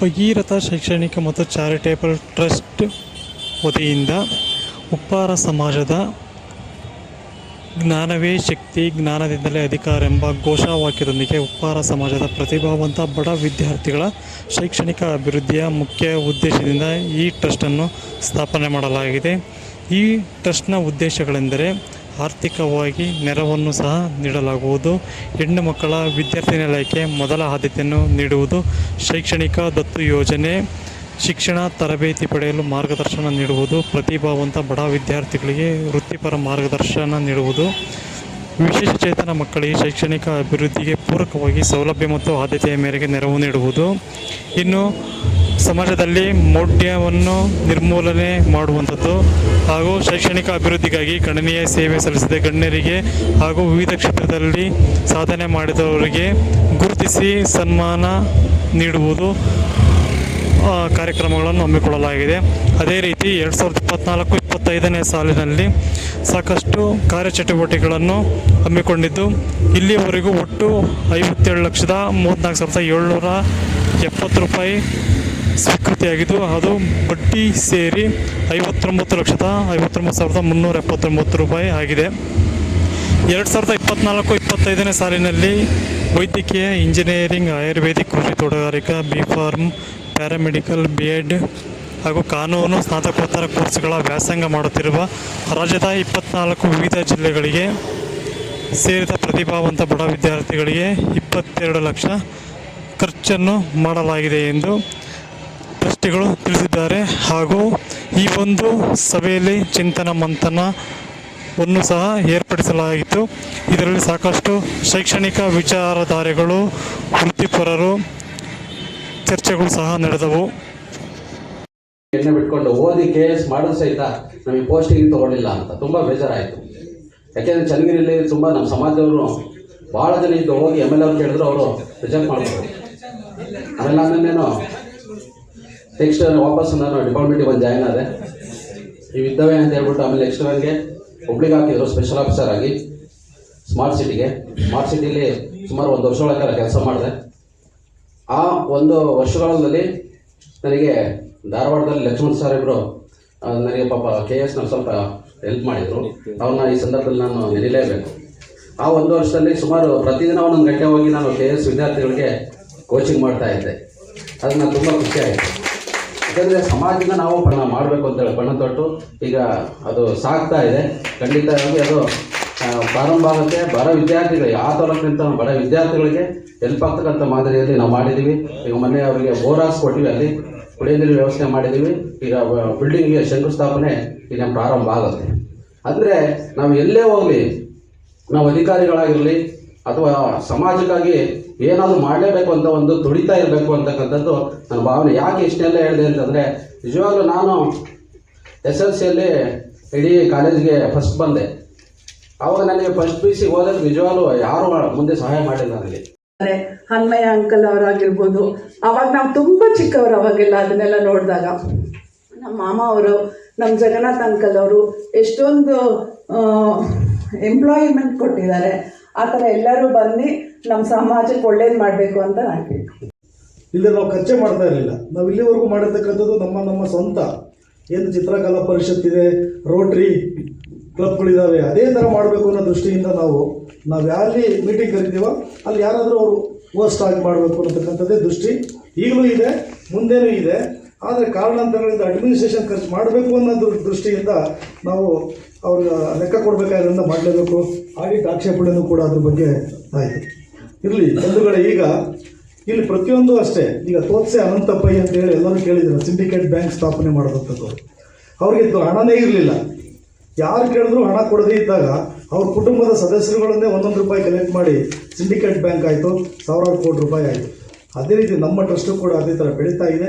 ಭಗೀರಥ ಶೈಕ್ಷಣಿಕ ಮತ್ತು charitable trust ವತಿಯಿಂದ ಉಪ್ಪಾರ ಸಮಾಜದ ಜ್ಞಾನವೇ ಶಕ್ತಿ ಜ್ಞಾನದಿಂದಲೇ ಅಧಿಕಾರ ಎಂಬ ಘೋಷವಾಕ್ಯದೊಂದಿಗೆ ಉಪ್ಪಾರ ಸಮಾಜದ ಪ್ರತಿಭಾವಂತ ಬಡ ವಿದ್ಯಾರ್ಥಿಗಳ ಶೈಕ್ಷಣಿಕ ಅಭಿವೃದ್ಧಿಯ ಮುಖ್ಯ ಉದ್ದೇಶದಿಂದ ಈ ಟ್ರಸ್ಟನ್ನು ಸ್ಥಾಪನೆ ಮಾಡಲಾಗಿದೆ. ಈ ಟ್ರಸ್ಟ್ನ ಉದ್ದೇಶಗಳೆಂದರೆ ಆರ್ಥಿಕವಾಗಿ ನೆರವನ್ನು ಸಹ ನೀಡಲಾಗುವುದು. ಹೆಣ್ಣು ಮಕ್ಕಳ ವಿದ್ಯಾರ್ಥಿ ನಿಲಯಕ್ಕೆ ಮೊದಲ ಆದ್ಯತೆಯನ್ನು ನೀಡುವುದು. ಶೈಕ್ಷಣಿಕ ದತ್ತು ಯೋಜನೆ, ಶಿಕ್ಷಣ ತರಬೇತಿ ಪಡೆಯಲು ಮಾರ್ಗದರ್ಶನ ನೀಡುವುದು. ಪ್ರತಿಭಾವಂತ ಬಡ ವಿದ್ಯಾರ್ಥಿಗಳಿಗೆ ವೃತ್ತಿಪರ ಮಾರ್ಗದರ್ಶನ ನೀಡುವುದು. ವಿಶೇಷಚೇತನ ಮಕ್ಕಳಿಗೆ ಶೈಕ್ಷಣಿಕ ಅಭಿವೃದ್ಧಿಗೆ ಪೂರಕವಾಗಿ ಸೌಲಭ್ಯ ಮತ್ತು ಆದ್ಯತೆಯ ಮೇರೆಗೆ ನೆರವು ನೀಡುವುದು. ಇನ್ನು ಸಮಾಜದಲ್ಲಿ ಮೌಢ್ಯವನ್ನು ನಿರ್ಮೂಲನೆ ಮಾಡುವಂಥದ್ದು ಹಾಗೂ ಶೈಕ್ಷಣಿಕ ಅಭಿವೃದ್ಧಿಗಾಗಿ ಗಣನೀಯ ಸೇವೆ ಸಲ್ಲಿಸಿದ ಗಣ್ಯರಿಗೆ ಹಾಗೂ ವಿವಿಧ ಕ್ಷೇತ್ರದಲ್ಲಿ ಸಾಧನೆ ಮಾಡಿದವರಿಗೆ ಗುರುತಿಸಿ ಸನ್ಮಾನ ನೀಡುವುದು ಕಾರ್ಯಕ್ರಮಗಳನ್ನು ಹಮ್ಮಿಕೊಳ್ಳಲಾಗಿದೆ. ಅದೇ ರೀತಿ ಎರಡು ಸಾವಿರದ ಇಪ್ಪತ್ತ್ನಾಲ್ಕು ಇಪ್ಪತ್ತೈದನೇ ಸಾಲಿನಲ್ಲಿ ಸಾಕಷ್ಟು ಕಾರ್ಯಚಟುವಟಿಕೆಗಳನ್ನು ಹಮ್ಮಿಕೊಂಡಿದ್ದು ಇಲ್ಲಿಯವರೆಗೂ ಒಟ್ಟು ಐವತ್ತೇಳು ಲಕ್ಷದ ಮೂವತ್ತ್ನಾಲ್ಕು ಸಾವಿರದ ಏಳ್ನೂರ ಎಪ್ಪತ್ತು ರೂಪಾಯಿ ಸ್ವೀಕೃತಿಯಾಗಿದ್ದು ಅದು ಬಡ್ಡಿ ಸೇರಿ ಐವತ್ತೊಂಬತ್ತು ಲಕ್ಷದ ಐವತ್ತೊಂಬತ್ತು ಸಾವಿರದ ಮುನ್ನೂರ ಎಪ್ಪತ್ತೊಂಬತ್ತು ರೂಪಾಯಿ ಆಗಿದೆ. ಎರಡು ಸಾವಿರದ ಇಪ್ಪತ್ತ್ನಾಲ್ಕು ಇಪ್ಪತ್ತೈದನೇ ಸಾಲಿನಲ್ಲಿ ವೈದ್ಯಕೀಯ ಇಂಜಿನಿಯರಿಂಗ್, ಆಯುರ್ವೇದಿಕ್, ಕೃಷಿ ತೋಟಗಾರಿಕಾ, B pharm, paramedical B Ed ಹಾಗೂ ಕಾನೂನು ಸ್ನಾತಕೋತ್ತರ ಕೋರ್ಸ್ಗಳ ವ್ಯಾಸಂಗ ಮಾಡುತ್ತಿರುವ ರಾಜ್ಯದ ಇಪ್ಪತ್ನಾಲ್ಕು ವಿವಿಧ ಜಿಲ್ಲೆಗಳಿಗೆ ಸೇರಿದ ಪ್ರತಿಭಾವಂತ ಬಡ ವಿದ್ಯಾರ್ಥಿಗಳಿಗೆ ಇಪ್ಪತ್ತೆರಡು ಲಕ್ಷ ಖರ್ಚನ್ನು ಮಾಡಲಾಗಿದೆ ಎಂದು ಟ್ರಸ್ಟಿಗಳು ತಿಳಿಸಿದ್ದಾರೆ ಹಾಗೂ ಈ ಒಂದು ಸಭೆಯಲ್ಲಿ ಚಿಂತನ ಮಂಥನವನ್ನು ಸಹ ಏರ್ಪಡಿಸಲಾಗಿತ್ತು ಇದರಲ್ಲಿ ಸಾಕಷ್ಟು ಶೈಕ್ಷಣಿಕ ವಿಚಾರಧಾರೆಗಳು, ವೃತ್ತಿಪರರು, ಚರ್ಚೆಗಳು ಸಹ ನಡೆದವು. ಬಿಟ್ಕೊಂಡು ಓದಿ ಕೆ ಎಸ್ ಮಾಡೋದು ಸಹಿತ ನಮಗೆ ಪೋಸ್ಟಿಂಗ್ ತಗೊಳ್ಳಿಲ್ಲ ಅಂತ ತುಂಬ ಬೇಜಾರಾಯಿತು. ಯಾಕೆಂದರೆ ಚನ್ನಗಿರಿಯಲ್ಲಿ ತುಂಬ ನಮ್ಮ ಸಮಾಜದವರು ಭಾಳ ಜನ ಇದ್ದು ಹೋಗಿ ಎಂ ಎಲ್ ಅವ್ರು ಕೇಳಿದ್ರು, ಅವರು ರಿಜೆಕ್ಟ್ ಮಾಡಿದ್ರು. ಆಮೇಲೆ ಆಮೇಲೇನು ನೆಕ್ಸ್ಟ್ ವಾಪಸ್ ನಾನು ಡಿಪಾರ್ಟ್ಮೆಂಟಿಗೆ ಬಂದು ಜಾಯ್ನ್ ಆದೆ. ಇದ್ದಾವೆ ಅಂತ ಹೇಳ್ಬಿಟ್ಟು ಆಮೇಲೆ ನೆಕ್ಸ್ಟ್ ನನಗೆ ಹುಬ್ಳಿಗೆ ಹಾಕಿದ್ರು ಸ್ಪೆಷಲ್ ಆಫೀಸರ್ ಆಗಿ ಸ್ಮಾರ್ಟ್ ಸಿಟಿಗೆ ಸ್ಮಾರ್ಟ್ ಸಿಟಿಲಿ ಸುಮಾರು ಒಂದು ವರ್ಷಗಳ ಕೆಲಸ ಮಾಡಿದೆ. ಆ ಒಂದು ವರ್ಷಗಳಲ್ಲಿ ನನಗೆ ಧಾರವಾಡದಲ್ಲಿ ಲಕ್ಷ್ಮಣ್ ಸರ್ ಇಬ್ಬರು ನನಗೆ ಪಾಪ ಕೆ ಎಸ್ ನಾವು ಸ್ವಲ್ಪ ಹೆಲ್ಪ್ ಮಾಡಿದರು. ಅವ್ರನ್ನ ಈ ಸಂದರ್ಭದಲ್ಲಿ ನಾನು ನೆನೀಲೇಬೇಕು ಆ ಒಂದು ವರ್ಷದಲ್ಲಿ ಸುಮಾರು ಪ್ರತಿದಿನ ಒಂದೊಂದು ಗಂಟೆ ಹೋಗಿ ನಾನು ಕೆ ಎಸ್ ವಿದ್ಯಾರ್ಥಿಗಳಿಗೆ ಕೋಚಿಂಗ್ ಮಾಡ್ತಾ ಇದ್ದೆ. ಅದು ನಾನು ತುಂಬ ಖುಷಿ ಆಯಿತು. ಯಾಕಂದರೆ ಸಮಾಜದ ನಾವು ಪಣ ಮಾಡಬೇಕು ಅಂತೇಳಿ ಪಣ ತೊಟ್ಟು ಈಗ ಅದು ಸಾಗ್ತಾ ಇದೆ. ಖಂಡಿತವಾಗಿ ಅದು ಪ್ರಾರಂಭ ಆಗುತ್ತೆ. ಬಡ ವಿದ್ಯಾರ್ಥಿಗಳು, ಯಾವ ತಾಲೂಕಿನಿಂದ ಬಡ ವಿದ್ಯಾರ್ಥಿಗಳಿಗೆ ಹೆಲ್ಪ್ ಆಗ್ತಕ್ಕಂಥ ಮಾದರಿಯಲ್ಲಿ ನಾವು ಮಾಡಿದ್ದೀವಿ. ಈಗ ಮೊನ್ನೆ ಅವರಿಗೆ ಬೋರಾಸ್ ಹಾಕ್ಸ್ಕೊಟ್ಟಿವಿ ಅಲ್ಲಿ, ಕುಡಿಯೋ ನೀರು ವ್ಯವಸ್ಥೆ ಮಾಡಿದ್ದೀವಿ. ಈಗ ಬಿಲ್ಡಿಂಗ್ಗೆ ಶಂಕುಸ್ಥಾಪನೆ ಈಗ ಪ್ರಾರಂಭ ಆಗುತ್ತೆ. ಅಂದರೆ ನಾವು ಎಲ್ಲೇ ಹೋಗಲಿ, ನಾವು ಅಧಿಕಾರಿಗಳಾಗಿರಲಿ, ಅಥವಾ ಸಮಾಜಕ್ಕಾಗಿ ಏನಾದರೂ ಮಾಡಲೇಬೇಕು ಅಂತ ಒಂದು ತುಡಿತಾ ಇರಬೇಕು ಅಂತಕ್ಕಂಥದ್ದು ನನ್ನ ಭಾವನೆ. ಯಾಕೆ ಇಷ್ಟೆಲ್ಲ ಹೇಳಿದೆ ಅಂತಂದರೆ, ನಿಜವಾಗ್ಲೂ ನಾನು ಎಸ್ ಎಲ್ ಸಿಯಲ್ಲಿ ಇಡೀ ಕಾಲೇಜ್ಗೆ ಫಸ್ಟ್ ಬಂದೆ. ಅವಾಗ ನನಗೆ ಫಸ್ಟ್ ಪಿ ಸಿ ಹೋದಕ್ಕೆ ನಿಜವಾಗ್ಲೂ ಯಾರು ಮುಂದೆ ಸಹಾಯ ಮಾಡಿಲ್ಲ ನನಗೆ. ಅಂದ್ರೆ ಹನ್ಮಯ್ಯ ಅಂಕಲ್ ಅವರಾಗಿರ್ಬೋದು. ಅವಾಗ ನಾವು ತುಂಬ ಚಿಕ್ಕವರು ಅವಾಗೆಲ್ಲ ಅದನ್ನೆಲ್ಲ ನೋಡಿದಾಗ. ನಮ್ಮ ಮಾಮ ಅವರು, ನಮ್ಮ ಜಗನ್ನಾಥ್ ಅಂಕಲ್ ಅವರು ಎಷ್ಟೊಂದು ಎಂಪ್ಲಾಯ್ಮೆಂಟ್ ಕೊಟ್ಟಿದ್ದಾರೆ. ಆ ಥರ ಎಲ್ಲರೂ ಬಂದು ನಮ್ಮ ಸಮಾಜಕ್ಕೆ ಒಳ್ಳೇದು ಮಾಡಬೇಕು ಅಂತ ನಾನು ಕೇಳ್ತೀನಿ. ಇಲ್ಲಿ ನಾವು ಖರ್ಚೆ ಮಾಡ್ತಾ ಇರಲಿಲ್ಲ. ನಾವು ಇಲ್ಲಿವರೆಗೂ ಮಾಡಿರ್ತಕ್ಕಂಥದ್ದು ನಮ್ಮ ನಮ್ಮ ಸ್ವಂತ. ಏನು ಚಿತ್ರಕಲಾ ಪರಿಷತ್ ಇದೆ ರೋಟ್ರಿ ಕ್ಲಬ್ಗಳಿದ್ದಾವೆ ಅದೇ ಥರ ಮಾಡಬೇಕು ಅನ್ನೋ ದೃಷ್ಟಿಯಿಂದ ನಾವು ನಾವು ಯಾರಲ್ಲಿ ಮೀಟಿಂಗ್ ಕರಿತೀವೋ, ಅಲ್ಲಿ ಯಾರಾದರೂ ಅವರು ಹೋಸ್ಟ್ ಆಗಿ ಮಾಡಬೇಕು ಅನ್ನತಕ್ಕಂಥದ್ದೇ ದೃಷ್ಟಿ. ಈಗಲೂ ಇದೆ, ಮುಂದೇನೂ ಇದೆ. ಆದರೆ ಕಾರಣಾಂತರಗಳಿಂದ ಅಡ್ಮಿನಿಸ್ಟ್ರೇಷನ್ ಖರ್ಚು ಮಾಡಬೇಕು ಅನ್ನೋದು ದೃಷ್ಟಿಯಿಂದ ನಾವು ಅವ್ರಿಗೆ ಲೆಕ್ಕ ಕೊಡಬೇಕಾದ್ರಿಂದ ಮಾಡಲೇಬೇಕು. ಆಡಿಟ್ ಆಕ್ಷೇಪಣೆಯೂ ಕೂಡ ಅದ್ರ ಬಗ್ಗೆ ಆಯಿತು. ಇರಲಿ ಬಂಧುಗಳೇ, ಈಗ ಇಲ್ಲಿ ಪ್ರತಿಯೊಂದು ಅಷ್ಟೇ. ಈಗ ತೋತ್ಸೆ ಅನಂತಪ್ಪಯ್ಯ ಅಂತ ಹೇಳಿ ಎಲ್ಲರೂ ಕೇಳಿದ್ರು ಸಿಂಡಿಕೇಟ್ ಬ್ಯಾಂಕ್ ಸ್ಥಾಪನೆ ಮಾಡೋದಂಥದ್ದು. ಅವ್ರಿಗೆ ಹಣನೇ ಇರಲಿಲ್ಲ. ಯಾರು ಕೇಳಿದ್ರು ಹಣ ಕೊಡದೇ ಇದ್ದಾಗ ಅವ್ರ ಕುಟುಂಬದ ಸದಸ್ಯರುಗಳನ್ನೇ ಒಂದೊಂದು ರೂಪಾಯಿ ಕಲೆಕ್ಟ್ ಮಾಡಿ ಸಿಂಡಿಕೇಟ್ ಬ್ಯಾಂಕ್ ಆಯಿತು, ಸಾವಿರಾರು ಕೋಟಿ ರೂಪಾಯಿ ಆಯಿತು. ಅದೇ ರೀತಿ ನಮ್ಮ ಟ್ರಸ್ಟು ಕೂಡ ಅದೇ ಥರ ಬೆಳೀತಾ ಇದೆ.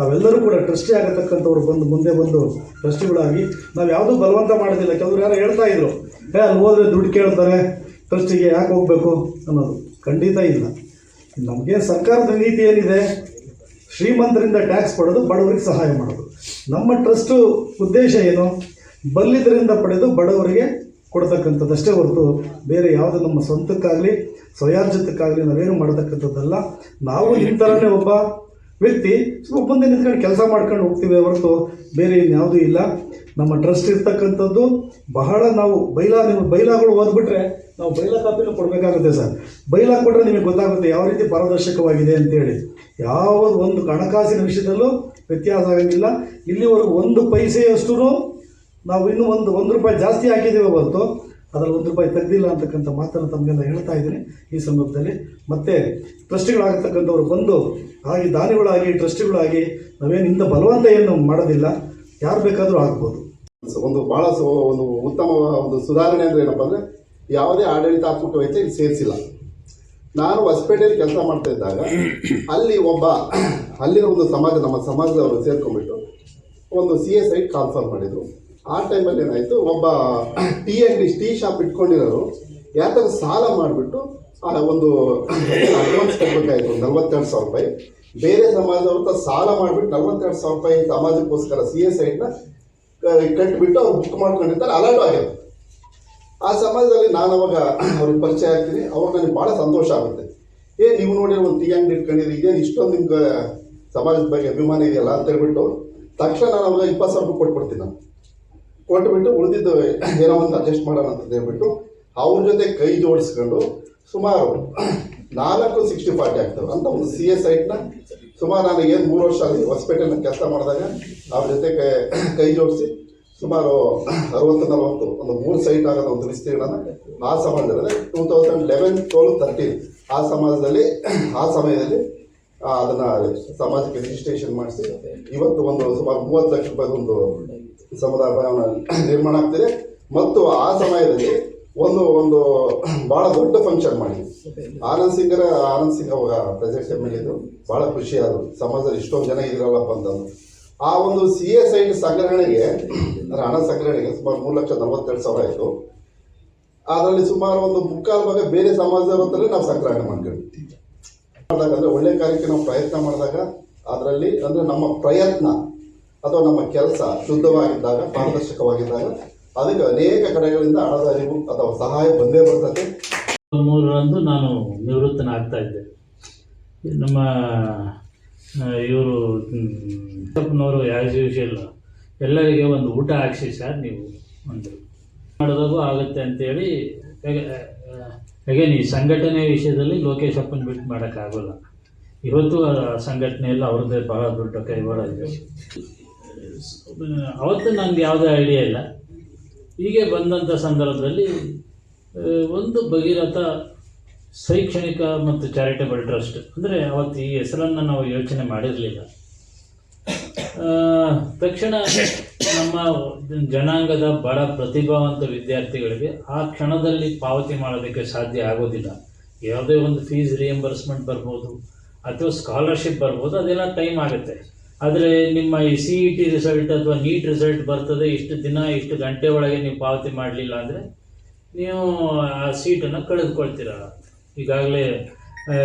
ತಾವೆಲ್ಲರೂ ಕೂಡ ಟ್ರಸ್ಟಿ ಆಗತಕ್ಕಂಥವ್ರು ಬಂದು ಮುಂದೆ ಬಂದು ಟ್ರಸ್ಟಿಗಳಾಗಿ ನಾವು ಯಾವುದೂ ಬಲವಂತ ಮಾಡೋದಿಲ್ಲ. ಕೆಲವರು ಯಾರು ಹೇಳ್ತಾ ಇದ್ರು, ಏ, ಅಲ್ಲಿ ಹೋದರೆ ದುಡ್ಡು ಕೇಳ್ತಾರೆ, ಟ್ರಸ್ಟಿಗೆ ಯಾಕೆ ಹೋಗಬೇಕು? ಅನ್ನೋದು ಖಂಡಿತ ಇಲ್ಲ. ನಮಗೆ ಸರ್ಕಾರದ ನೀತಿ ಏನಿದೆ, ಶ್ರೀಮಂತರಿಂದ ಟ್ಯಾಕ್ಸ್ ಪಡೆದು ಬಡವರಿಗೆ ಸಹಾಯ ಮಾಡೋದು. ನಮ್ಮ ಟ್ರಸ್ಟು ಉದ್ದೇಶ ಏನು? ಬಲ್ಲಿದರಿಂದ ಪಡೆದು ಬಡವರಿಗೆ ಕೊಡ್ತಕ್ಕಂಥದ್ದಷ್ಟೇ ಹೊರತು ಬೇರೆ ಯಾವುದು ನಮ್ಮ ಸ್ವಂತಕ್ಕಾಗಲಿ, ಸ್ವಯಾರ್ಜಿತಕ್ಕಾಗಲಿ ನಾವೇನು ಮಾಡತಕ್ಕಂಥದ್ದಲ್ಲ. ನಾವು ಈ ಥರನೇ ಒಬ್ಬ ವ್ಯಕ್ತಿ ಸ್ವಲ್ಪ ಮುಂದೆ ನಿಂತ್ಕೊಂಡು ಕೆಲಸ ಮಾಡ್ಕೊಂಡು ಹೋಗ್ತೀವಿ ಹೊರತು ಬೇರೆ ಇನ್ಯಾವುದೂ ಇಲ್ಲ. ನಮ್ಮ ಟ್ರಸ್ಟ್ ಇರ್ತಕ್ಕಂಥದ್ದು ಬಹಳ ನಾವು ಬೈಲ ನಿಮ್ಮ ಬೈಲಾಗಳು ಓದ್ಬಿಟ್ರೆ ನಾವು ಬೈಲಾ ಕಾಪಿನೂ ಕೊಡಬೇಕಾಗುತ್ತೆ ಸರ್. ಬೈಲ ಕೊಟ್ಟರೆ ನಿಮಗೆ ಗೊತ್ತಾಗುತ್ತೆ ಯಾವ ರೀತಿ ಪಾರದರ್ಶಕವಾಗಿದೆ ಅಂತೇಳಿ. ಯಾವ ಒಂದು ಹಣಕಾಸಿನ ವಿಷಯದಲ್ಲೂ ವ್ಯತ್ಯಾಸ ಆಗಂಗಿಲ್ಲ. ಇಲ್ಲಿವರೆಗೂ ಒಂದು ಪೈಸೆಯಷ್ಟು ನಾವು ಇನ್ನೂ ಒಂದು ಒಂದು ರೂಪಾಯಿ ಜಾಸ್ತಿ ಹಾಕಿದ್ದೇವೆ ಹೊರತು ಅದರಲ್ಲಿ ಒಂದು ರೂಪಾಯಿ ತೆಗೆದಿಲ್ಲ ಅಂತಕ್ಕಂಥ ಮಾತನ್ನು ತಮಗೆಲ್ಲ ಹೇಳ್ತಾ ಇದ್ದೀನಿ ಈ ಸಂದರ್ಭದಲ್ಲಿ. ಮತ್ತೆ ಟ್ರಸ್ಟಿಗಳಾಗತಕ್ಕಂಥವ್ರು ಬಂದು ಹಾಗೆ ದಾನಿಗಳಾಗಿ, ಟ್ರಸ್ಟಿಗಳಾಗಿ ನಾವೇನು ಇಂಥ ಬಲವಂತ ಏನು ಮಾಡೋದಿಲ್ಲ. ಯಾರು ಬೇಕಾದರೂ ಆಗ್ಬೋದು. ಒಂದು ಭಾಳ ಒಂದು ಉತ್ತಮ ಒಂದು ಸುಧಾರಣೆ ಅಂದರೆ ಏನಪ್ಪ ಅಂದರೆ ಯಾವುದೇ ಆಡಳಿತಾತ್ಮಕ ವೆಚ್ಚ ಇಲ್ಲಿ ಸೇರಿಸಿಲ್ಲ. ನಾನು ಹೊಸಪೇಟೆಯಲ್ಲಿ ಕೆಲಸ ಮಾಡ್ತಾ ಇದ್ದಾಗ ಅಲ್ಲಿ ಒಬ್ಬ ಅಲ್ಲಿರೋ ಒಂದು ಸಮಾಜ, ನಮ್ಮ ಸಮಾಜದವರು ಸೇರ್ಕೊಂಡ್ಬಿಟ್ಟು ಒಂದು ಸಿ ಎಸ್ ಐ ಕಾನ್ಫರ್ಮ್ ಮಾಡಿದ್ರು. ಆ ಟೈಮಲ್ಲಿ ಏನಾಯಿತು, ಒಬ್ಬ ಟೀ ಅಂಗಡಿ ಟೀ ಶಾಪ್ ಇಟ್ಕೊಂಡಿರೋರು ಯಾತರ ಸಾಲ ಮಾಡಿಬಿಟ್ಟು, ಆ ಒಂದು ಅಡ್ವಾನ್ಸ್ ಕಟ್ಟಬೇಕಾಯಿತು ನಲ್ವತ್ತೆರಡು ಸಾವಿರ ರೂಪಾಯಿ. ಬೇರೆ ಸಮಾಜದವ್ರ ಸಾಲ ಮಾಡಿಬಿಟ್ಟು ನಲ್ವತ್ತೆರಡು ಸಾವಿರ ರೂಪಾಯಿ ಸಮಾಜಕ್ಕೋಸ್ಕರ ಸಿ ಎಸ್ ಐನ ಕಟ್ಬಿಟ್ಟು ಅವ್ರು ಬುಕ್ ಮಾಡ್ಕೊಂಡಿರ್ತಾರೆ ಅಲರ್ಟ್ ಆಗಿದೆ ಆ ಸಮಾಜದಲ್ಲಿ ನಾನು ಅವಾಗ ಅವ್ರಿಗೆ ಪರಿಚಯ ಆಗ್ತೀನಿ ಅವಾಗ ನನಗೆ ಭಾಳ ಸಂತೋಷ ಆಗುತ್ತೆ. ಏ, ನೀವು ನೋಡಿ ಒಂದು ಟೀ ಅಂಗಡಿ ಇಟ್ಕೊಂಡಿರಿ, ಇದೇನು ಇಷ್ಟೊಂದು ನಿಮ್ಗೆ ಸಮಾಜದ ಬಗ್ಗೆ ಅಭಿಮಾನ ಇದೆಯಲ್ಲ ಅಂತ ಹೇಳ್ಬಿಟ್ಟು ತಕ್ಷಣ ನಾನು ಅವಾಗ ಇಪ್ಪತ್ತು ಸಾವಿರ ರೂಪಾಯಿ ಕೊಟ್ಬಿಡ್ತೀನಿ ನಾನು. ಕೊಟ್ಬಿಟ್ಟು ಉಳಿದಿದ್ದು ಏನೋ ಒಂದು ಅಡ್ಜಸ್ಟ್ ಮಾಡೋಣ ಅಂತ ಹೇಳ್ಬಿಟ್ಟು ಅವ್ರ ಜೊತೆ ಕೈ ಜೋಡಿಸ್ಕೊಂಡು ಸುಮಾರು ನಾಲ್ಕು ಸಿಕ್ಸ್ಟಿ ಫಾರ್ಟಿ ಆಗ್ತವೆ ಅಂತ ಒಂದು ಸಿ ಎಸ್ ಐಟ್ನ ಸುಮಾರು ನಾನು ಏನು ಮೂರು ವರ್ಷ ಅಲ್ಲಿ ಹೊಸಪೇಟೆನ ಕೆಲಸ ಮಾಡಿದಾಗ ಅವ್ರ ಜೊತೆ ಕೈ ಕೈ ಜೋಡಿಸಿ ಸುಮಾರು ಅರವತ್ತು, ನಲವತ್ತು ಒಂದು ಮೂರು ಸೈಟ್ ಆಗೋದ ಒಂದು ವಿಸ್ತೀರ್ಣನ ಆ ಸಮಾಜದಲ್ಲಿ two thousand eleven twelve thirteen ಆ ಸಮಾಜದಲ್ಲಿ, ಆ ಸಮಯದಲ್ಲಿ ಅದನ್ನ ಸಮಾಜಕ್ಕೆ ರಿಜಿಸ್ಟ್ರೇಷನ್ ಮಾಡಿಸಿ ಇವತ್ತು ಒಂದು ಸುಮಾರು ಮೂವತ್ತು ಲಕ್ಷ ರೂಪಾಯಿ ಒಂದು ಸಮುದಾಯ ಭವನ ನಿರ್ಮಾಣ ಆಗ್ತಿದೆ. ಮತ್ತು ಆ ಸಮಯದಲ್ಲಿ ಒಂದು ಒಂದು ಬಹಳ ದೊಡ್ಡ ಫಂಕ್ಷನ್ ಮಾಡಿ ಆನಂದ್ ಸಿಂಗರ, ಆನಂದ್ ಸಿಂಗ್ ಅವಾಗ ಪ್ರೆಸಿಡೆಂಟ್ ಎಂ ಎಲ್ ಇದ್ರು ಬಹಳ ಸಮಾಜದಲ್ಲಿ ಇಷ್ಟೊಂದು ಜನ ಇದ್ರಲ್ಲಪ್ಪ ಅಂತಂದು ಆ ಒಂದು ಸಿ ಎಸ್ ಐ ಸಂಗ್ರಹಣೆಗೆ, ಅಂದ್ರೆ ಹಣ ಸಂಗ್ರಹಣೆಗೆ ಸುಮಾರು ಮೂರು ಲಕ್ಷ ನಲವತ್ತೆರಡು ಸಾವಿರ ಆಯಿತು. ಅದರಲ್ಲಿ ಸುಮಾರು ಒಂದು ಮುಕ್ಕಾಲು ಭಾಗ ಬೇರೆ ಸಮಾಜದಲ್ಲಿ ನಾವು ಸಂಗ್ರಹಣೆ ಮಾಡ್ಕೊಂಡಿದ್ದೀವಿ ಮಾಡಿದಾಗ ಅಂದ್ರೆ ಒಳ್ಳೆ ಕಾರ್ಯಕ್ಕೆ ನಾವು ಪ್ರಯತ್ನ ಮಾಡಿದಾಗ ಅದರಲ್ಲಿ ಅಂದ್ರೆ ನಮ್ಮ ಪ್ರಯತ್ನ ಅಥವಾ ನಮ್ಮ ಕೆಲಸ ಶುದ್ಧವಾಗಿದ್ದಾಗ, ಪಾರದರ್ಶಕವಾಗಿದ್ದಾಗ ಅದಕ್ಕೆ ಅನೇಕ ಕಡೆಗಳಿಂದ ಹಣದ ಅರಿವು ಅಥವಾ ಸಹಾಯ ಬಂದೇ ಬರ್ತದೆ. ಮೂರರಂದು ನಾನು ನಿವೃತ್ತನಾಗ್ತಾ ಇದ್ದೆ. ನಮ್ಮ ಇವರು ನವರು ಆ್ಯಸ್ ಯೂಶಲ್ ಎಲ್ಲರಿಗೆ ಒಂದು ಊಟ ಹಾಕ್ಸಿ ಸರ್ ನೀವು ಒಂದು ಮಾಡಿದಾಗೂ ಆಗುತ್ತೆ ಅಂತೇಳಿ ಅಗೇನ್ ಈ ಸಂಘಟನೆ ವಿಷಯದಲ್ಲಿ ಲೋಕೇಶ್ ಅಪ್ಪನ ಬಿಟ್ಟು ಮಾಡೋಕ್ಕಾಗೋಲ್ಲ. ಇವತ್ತು ಸಂಘಟನೆಯಲ್ಲಿ ಅವ್ರದ್ದೇ ಭಾಳ ದೊಡ್ಡ ಕೈವಾಡ ಇದೆ. ಅವತ್ತು ನನಗೆ ಯಾವುದೇ ಐಡಿಯಾ ಇಲ್ಲ. ಹೀಗೆ ಬಂದಂಥ ಸಂದರ್ಭದಲ್ಲಿ ಒಂದು ಭಗೀರಥ ಶೈಕ್ಷಣಿಕ ಮತ್ತು ಚಾರಿಟಬಲ್ ಟ್ರಸ್ಟ್ ಅಂದರೆ ಅವತ್ತು ಈ ಹೆಸರನ್ನು ನಾವು ಯೋಚನೆ ಮಾಡಿರಲಿಲ್ಲ. ತಕ್ಷಣ ನಮ್ಮ ಜನಾಂಗದ ಬಡ ಪ್ರತಿಭಾವಂತ ವಿದ್ಯಾರ್ಥಿಗಳಿಗೆ ಆ ಕ್ಷಣದಲ್ಲಿ ಪಾವತಿ ಮಾಡೋದಕ್ಕೆ ಸಾಧ್ಯ ಆಗೋದಿಲ್ಲ. ಯಾವುದೇ ಒಂದು ಫೀಸ್ ರಿಯಂಬರ್ಸ್ಮೆಂಟ್ ಬರ್ಬೋದು, ಅಥವಾ ಸ್ಕಾಲರ್ಶಿಪ್ ಬರ್ಬೋದು, ಅದೆಲ್ಲ ಟೈಮ್ ಆಗುತ್ತೆ. ಆದರೆ ನಿಮ್ಮ ಈ ಸಿ ಇ ಟಿ ರಿಸಲ್ಟ್ ಅಥವಾ ನೀಟ್ ರಿಸಲ್ಟ್ ಬರ್ತದೆ, ಇಷ್ಟು ದಿನ, ಇಷ್ಟು ಗಂಟೆ ಒಳಗೆ ನೀವು ಪಾವತಿ ಮಾಡಲಿಲ್ಲ ಅಂದರೆ ನೀವು ಆ ಸೀಟನ್ನು ಕಳೆದುಕೊಳ್ತೀರ. ಈಗಾಗಲೇ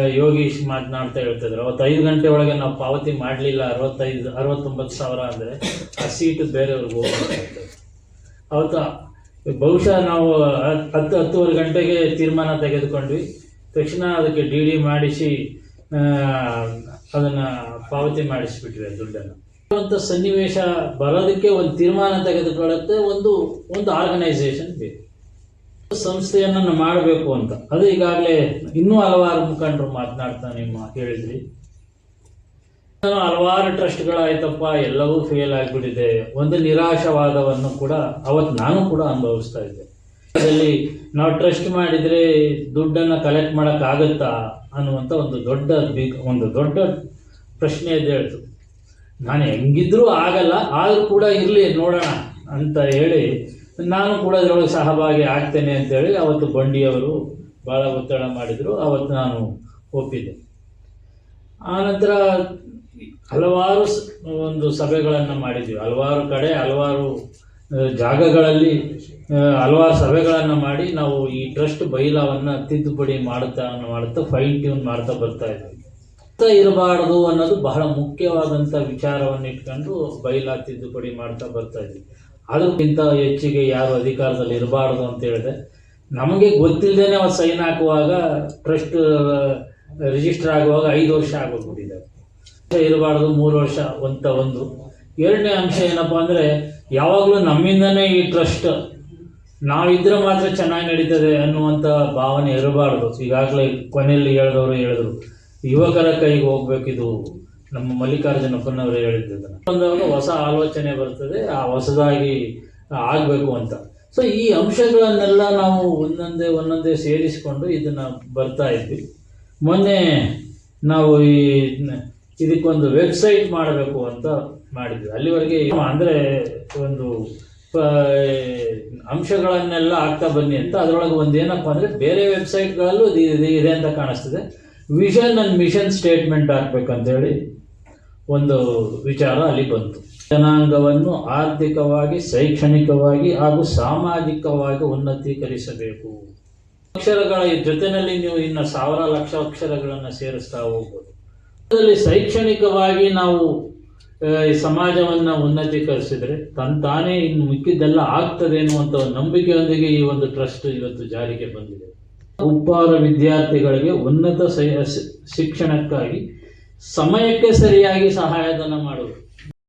ಯೋಗೀಶ್ ಮಾತನಾಡ್ತಾ ಹೇಳ್ತಿದ್ರು ಅವತ್ತು ಐದು ಗಂಟೆ ಒಳಗೆ ನಾವು ಪಾವತಿ ಮಾಡಲಿಲ್ಲ, ಅರವತ್ತೈದು, ಅರವತ್ತೊಂಬತ್ತು ಸಾವಿರ ಅಂದರೆ ಆ ಸೀಟು ಬೇರೆಯವ್ರಿಗೆ ಹೋಗ್ತದೆ ಅವತ್ತು, ಬಹುಶಃ ನಾವು ಹತ್- ಹತ್ತು, ಹತ್ತುವರೆ ಗಂಟೆಗೆ ತೀರ್ಮಾನ ತೆಗೆದುಕೊಂಡ್ವಿ. ತಕ್ಷಣ ಅದಕ್ಕೆ ಡಿ ಡಿ ಮಾಡಿಸಿ ಅದನ್ನು ಪಾವತಿ ಮಾಡಿಸ್ಬಿಟ್ಟಿದೆ ದುಡ್ಡನ್ನು. ಅಂತ ಸನ್ನಿವೇಶ ಬರೋದಕ್ಕೆ ಒಂದು ತೀರ್ಮಾನ ತೆಗೆದುಕೊಳ್ಳುತ್ತೆ, ಒಂದು ಒಂದು ಆರ್ಗನೈಸೇಷನ್ ಬೇಕು. ಸಂಸ್ಥೆಯನ್ನು ಮಾಡಬೇಕು ಅಂತ. ಅದು ಈಗಾಗಲೇ ಇನ್ನೂ ಹಲವಾರು ಮುಖಂಡರು ಮಾತನಾಡ್ತಾ ನಿಮ್ಮ ಹೇಳಿದ್ರಿ. ಹಲವಾರು ಟ್ರಸ್ಟ್ಗಳಾಯ್ತಪ್ಪ ಎಲ್ಲವೂ ಫೇಲ್ ಆಗಿಬಿಟ್ಟಿದೆ. ಒಂದು ನಿರಾಶವಾದವನ್ನು ಕೂಡ ಅವತ್ತು ನಾನು ಕೂಡ ಅನುಭವಿಸ್ತಾ ಇದ್ದೆ. ಅದರಲ್ಲಿ ನಾವು ಟ್ರಸ್ಟ್ ಮಾಡಿದರೆ ದುಡ್ಡನ್ನು ಕಲೆಕ್ಟ್ ಮಾಡೋಕ್ಕಾಗತ್ತಾ ಅನ್ನುವಂಥ ಒಂದು ದೊಡ್ಡ ಒಂದು ದೊಡ್ಡ ಪ್ರಶ್ನೆ ಎದ್ದೇಳ್ತು ನಾನು ಹೆಂಗಿದ್ರೂ ಆಗಲ್ಲ, ಆದರೂ ಕೂಡ ಇರಲಿ ನೋಡೋಣ ಅಂತ ಹೇಳಿ, ನಾನು ಕೂಡ ಅದರೊಳಗೆ ಸಹಭಾಗಿ ಆಗ್ತೇನೆ ಅಂತೇಳಿ ಅವತ್ತು ಬಂಡಿಯವರು ಭಾಳ ಒತ್ತಡ ಮಾಡಿದರು. ಅವತ್ತು ನಾನು ಒಪ್ಪಿದ್ದೆ ಆನಂತರ ಹಲವಾರು ಒಂದು ಸಭೆಗಳನ್ನು ಮಾಡಿದ್ವಿ. ಹಲವಾರು ಕಡೆ, ಹಲವಾರು ಜಾಗಗಳಲ್ಲಿ ಹಲವಾರು ಸಭೆಗಳನ್ನು ಮಾಡಿ ನಾವು ಈ ಟ್ರಸ್ಟ್ ಬೈಲಾವನ್ನು ತಿದ್ದುಪಡಿ ಮಾಡುತ್ತಾ ಮಾಡುತ್ತಾ ಫೈನ್ ಟ್ಯೂನ್ ಮಾಡ್ತಾ ಬರ್ತಾ ಇದ್ವಿ. ಇರಬಾರ್ದು ಅನ್ನೋದು ಬಹಳ ಮುಖ್ಯವಾದಂಥ ವಿಚಾರವನ್ನು ಇಟ್ಕೊಂಡು ಬೈಲಾ ತಿದ್ದುಪಡಿ ಮಾಡ್ತಾ ಬರ್ತಾ ಇದ್ವಿ. ಅದಕ್ಕಿಂತ ಹೆಚ್ಚಿಗೆ ಯಾರು ಅಧಿಕಾರದಲ್ಲಿ ಇರಬಾರ್ದು ಅಂತ ಹೇಳಿದೆ ನಮಗೆ ಗೊತ್ತಿಲ್ಲದೇನೆ ಅವ್ರು ಸೈನ್ ಹಾಕುವಾಗ ಟ್ರಸ್ಟ್ ರಿಜಿಸ್ಟರ್ ಆಗುವಾಗ ಐದು ವರ್ಷ ಆಗೋಗ್ಬಿಟ್ಟಿದೆ ಇರಬಾರ್ದು, ಮೂರು ವರ್ಷ ಅಂತ ಒಂದು. ಎರಡನೇ ಅಂಶ ಏನಪ್ಪ ಅಂದರೆ, ಯಾವಾಗಲೂ ನಮ್ಮಿಂದನೇ ಈ ಟ್ರಸ್ಟ್, ನಾವಿದ್ರೆ ಮಾತ್ರ ಚೆನ್ನಾಗಿ ನಡೀತದೆ ಅನ್ನುವಂಥ ಭಾವನೆ ಇರಬಾರ್ದು. ಈಗಾಗಲೇ ಕೊನೆಯಲ್ಲಿ ಹೇಳಿದವರು ಹೇಳಿದ್ರು. ಯುವಕರ ಕೈಗೆ ಹೋಗ್ಬೇಕಿದು ನಮ್ಮ ಮಲ್ಲಿಕಾರ್ಜುನಪ್ಪನವರು ಹೇಳಿದ್ದನ್ನು ಬಂದಾಗ ಹೊಸ ಆಲೋಚನೆ ಬರ್ತದೆ, ಆ ಹೊಸದಾಗಿ ಆಗಬೇಕು ಅಂತ. ಸೊ ಈ ಅಂಶಗಳನ್ನೆಲ್ಲ ನಾವು ಒಂದೊಂದೇ ಒಂದೊಂದೇ ಸೇರಿಸಿಕೊಂಡು ಇದನ್ನ ಬರ್ತಾ ಇದ್ವಿ. ಮೊನ್ನೆ ನಾವು ಈ ಇದಕ್ಕೊಂದು ವೆಬ್ಸೈಟ್ ಮಾಡಬೇಕು ಅಂತ ಮಾಡಿದ್ವಿ. ಅಲ್ಲಿವರೆಗೆ ಅಂದರೆ ಒಂದು ಅಂಶಗಳನ್ನೆಲ್ಲ ಆಗ್ತಾ ಬನ್ನಿ ಅಂತ. ಅದರೊಳಗೆ ಒಂದು ಏನಪ್ಪ ಅಂದರೆ ಬೇರೆ ವೆಬ್ಸೈಟ್ಗಳಲ್ಲೂ ಇದೆ ಅಂತ ಕಾಣಿಸ್ತದೆ. ವಿಷನ್ ಅಂಡ್ ಮಿಷನ್ ಸ್ಟೇಟ್ಮೆಂಟ್ ಹಾಕ್ಬೇಕಂತೇಳಿ ಒಂದು ವಿಚಾರ ಅಲ್ಲಿ ಬಂತು. ಜನಾಂಗವನ್ನು ಆರ್ಥಿಕವಾಗಿ, ಶೈಕ್ಷಣಿಕವಾಗಿ ಹಾಗೂ ಸಾಮಾಜಿಕವಾಗಿ ಉನ್ನತೀಕರಿಸಬೇಕು. ಅಕ್ಷರಗಳ ಜೊತೆಯಲ್ಲಿ ನೀವು ಇನ್ನು ಸಾವಿರ ಲಕ್ಷ ಅಕ್ಷರಗಳನ್ನು ಸೇರಿಸ್ತಾ ಹೋಗ್ಬೋದು. ಅದರಲ್ಲಿ ಶೈಕ್ಷಣಿಕವಾಗಿ ನಾವು ಸಮಾಜವನ್ನು ಉನ್ನತೀಕರಿಸಿದರೆ ತನ್ ತಾನೇ ಇನ್ನು ಮಿಕ್ಕಿದ್ದೆಲ್ಲ ಆಗ್ತದೆ ಅನ್ನುವಂಥ ನಂಬಿಕೆಯೊಂದಿಗೆ ಈ ಒಂದು ಟ್ರಸ್ಟ್ ಇವತ್ತು ಜಾರಿಗೆ ಬಂದಿದೆ. ಉಪ್ಪಾರ ವಿದ್ಯಾರ್ಥಿಗಳಿಗೆ ಉನ್ನತ ಶಿಕ್ಷಣಕ್ಕಾಗಿ ಸಮಯಕ್ಕೆ ಸರಿಯಾಗಿ ಸಹಾಯಧನ ಮಾಡುವುದು.